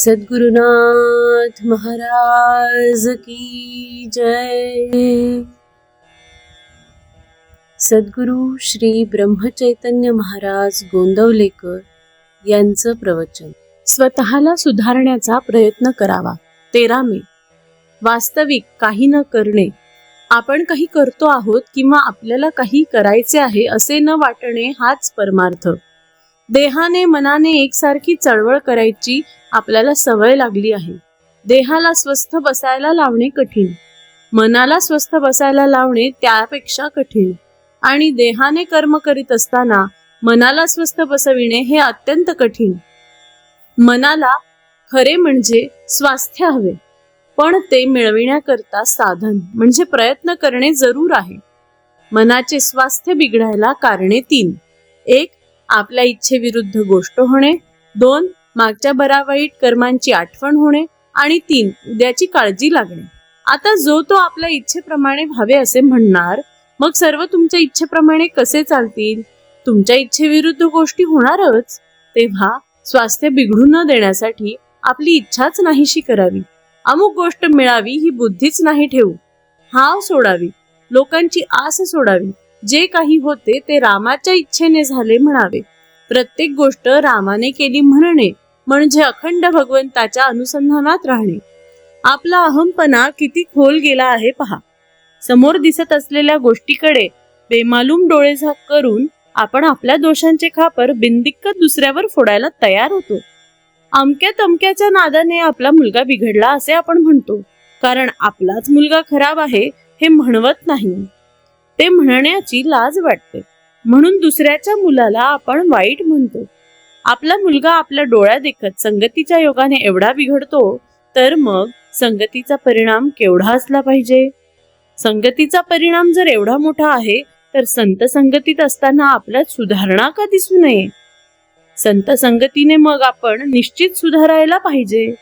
सद्गुरुनाथ महाराज की जय। सद्गुरु श्री ब्रह्मचैतन्य महाराज गोंदवलेकर यांचं प्रवचन. स्वतःला सुधारण्याचा प्रयत्न करावा. तेरा मे. वास्तविक काही न करणे. आपण काही करतो आहोत किंवा आपल्याला काही करायचे आहे असे न वाटणे हाच परमार्थ. देहाने मनाने एकसारखी चळवळ करायची आपल्याला सवय लागली आहे. देहाला स्वस्थ बसायला लावणे कठीण. मनाला स्वस्थ बसायला लावणे त्यापेक्षा कठीण. आणि देहाने कर्म करीत असताना मनाला स्वस्थ बसविणे हे अत्यंत कठीण. मनाला खरे म्हणजे स्वास्थ्य हवे. पण ते मिळविण्याकरता साधन म्हणजे प्रयत्न करणे जरूर आहे. मनाचे स्वास्थ्य बिघडायला कारणे तीन. एक आपल्या इच्छेविरुद्ध गोष्ट होणे. दोन मागच्या बरावाईट कर्मांची आठवण होणे. आणि तीन उद्याची काळजी लागणे. आता जो तो आपल्या इच्छेप्रमाणे व्हावे असे म्हणणार मग सर्व तुमच्या इच्छेप्रमाणे कसे चालतील? तुमच्या इच्छेविरुद्ध गोष्टी होणारच. तेव्हा स्वास्थ्य बिघडू न देण्यासाठी आपली इच्छाच नाहीशी करावी. अमुक गोष्ट मिळावी ही बुद्धीच नाही ठेवू. हाव सोडावी. लोकांची आस सोडावी. जे काही होते ते रामाच्या इच्छेने झाले म्हणावे. प्रत्येक गोष्ट रामाने केली म्हणणे म्हणजे अखंड भगवंताच्या अनुसंधानात राहणे. आपला अहमपणा किती खोल गेला आहे पहा. समोर दिसत असलेल्या गोष्टीकडे बेमालूम डोळे झाक करून आपण आपल्या दोषांचे खापर बिनदिक्कत दुसऱ्यावर फोडायला तयार होतो. अमक्या तमक्याच्या नादाने आपला मुलगा बिघडला असे आपण म्हणतो कारण आपलाच मुलगा खराब आहे हे म्हणवत नाही. ते म्हणण्याची लाज वाटते. म्हणून दुसऱ्याच्या मुलाला आपण वाईट म्हणतो. आपला मुलगा आपल्या डोळ्या देखत संगतीच्या योगाने एवढा बिघडतो तर मग संगतीचा परिणाम केवढा असला पाहिजे? संगतीचा परिणाम जर एवढा मोठा आहे तर संत संगतीत असताना आपल्यात सुधारणा का दिसू नये? संत संगतीने मग आपण निश्चित सुधारायला पाहिजे.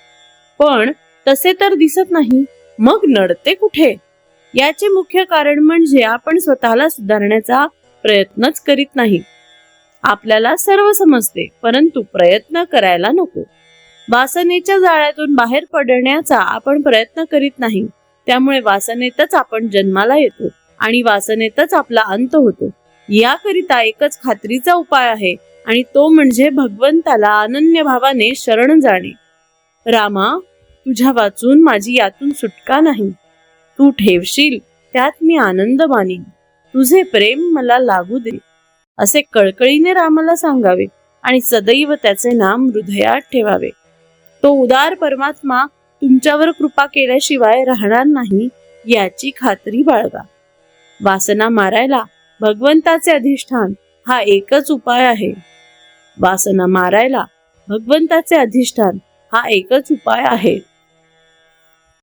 पण तसे तर दिसत नाही. मग नडते कुठे? याचे मुख्य कारण म्हणजे आपण स्वतःला सुधारण्याचा प्रयत्नच करीत नाही. आपल्याला सर्व समजते परंतु प्रयत्न करायला नको. वासनेच्या जाळ्यातून बाहेर पडण्याचा आपण प्रयत्न करीत नाही त्यामुळे वासनेतच आपण जन्माला येतो आणि वासनेतच आपला अंत होतो. याकरिता एकच खात्रीचा उपाय आहे आणि तो म्हणजे भगवंताला अनन्य भावाने शरण जाणे. रामा तुझ्या वाचून माझी यातून सुटका नाही. तू ठेवशील त्यात मी आनंद मानीन. तुझे प्रेम मला लागू दे. असे कळकळीने रामाला सांगावे आणि सदैव त्याचे नाम हृदयात ठेवावे. तो उदार परमात्मा तुमच्यावर कृपा केल्याशिवाय राहणार नाही याची खात्री बाळगा. वासना मारायला भगवंताचे अधिष्ठान हा एकच उपाय आहे. वासना मारायला भगवंताचे अधिष्ठान हा एकच उपाय आहे.